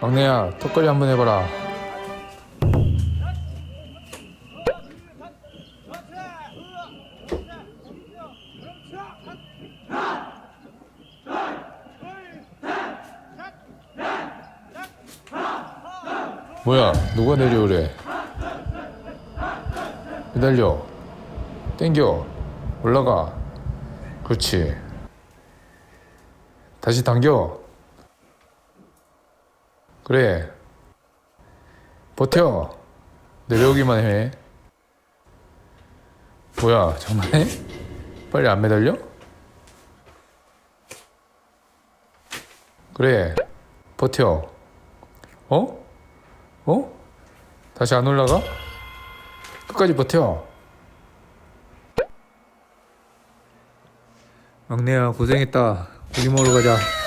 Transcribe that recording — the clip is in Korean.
막내야 턱걸이 한번 해봐라. 뭐야 누가 내려오래? 기다려. 땡겨. 올라가. 그렇지. 다시 당겨 그래 버텨 내려오기만 해 뭐야 정말 해? 빨리 안 매달려? 그래 버텨 어? 어? 다시 안 올라가? 끝까지 버텨 막내야 고생했다 고기 먹으러 가자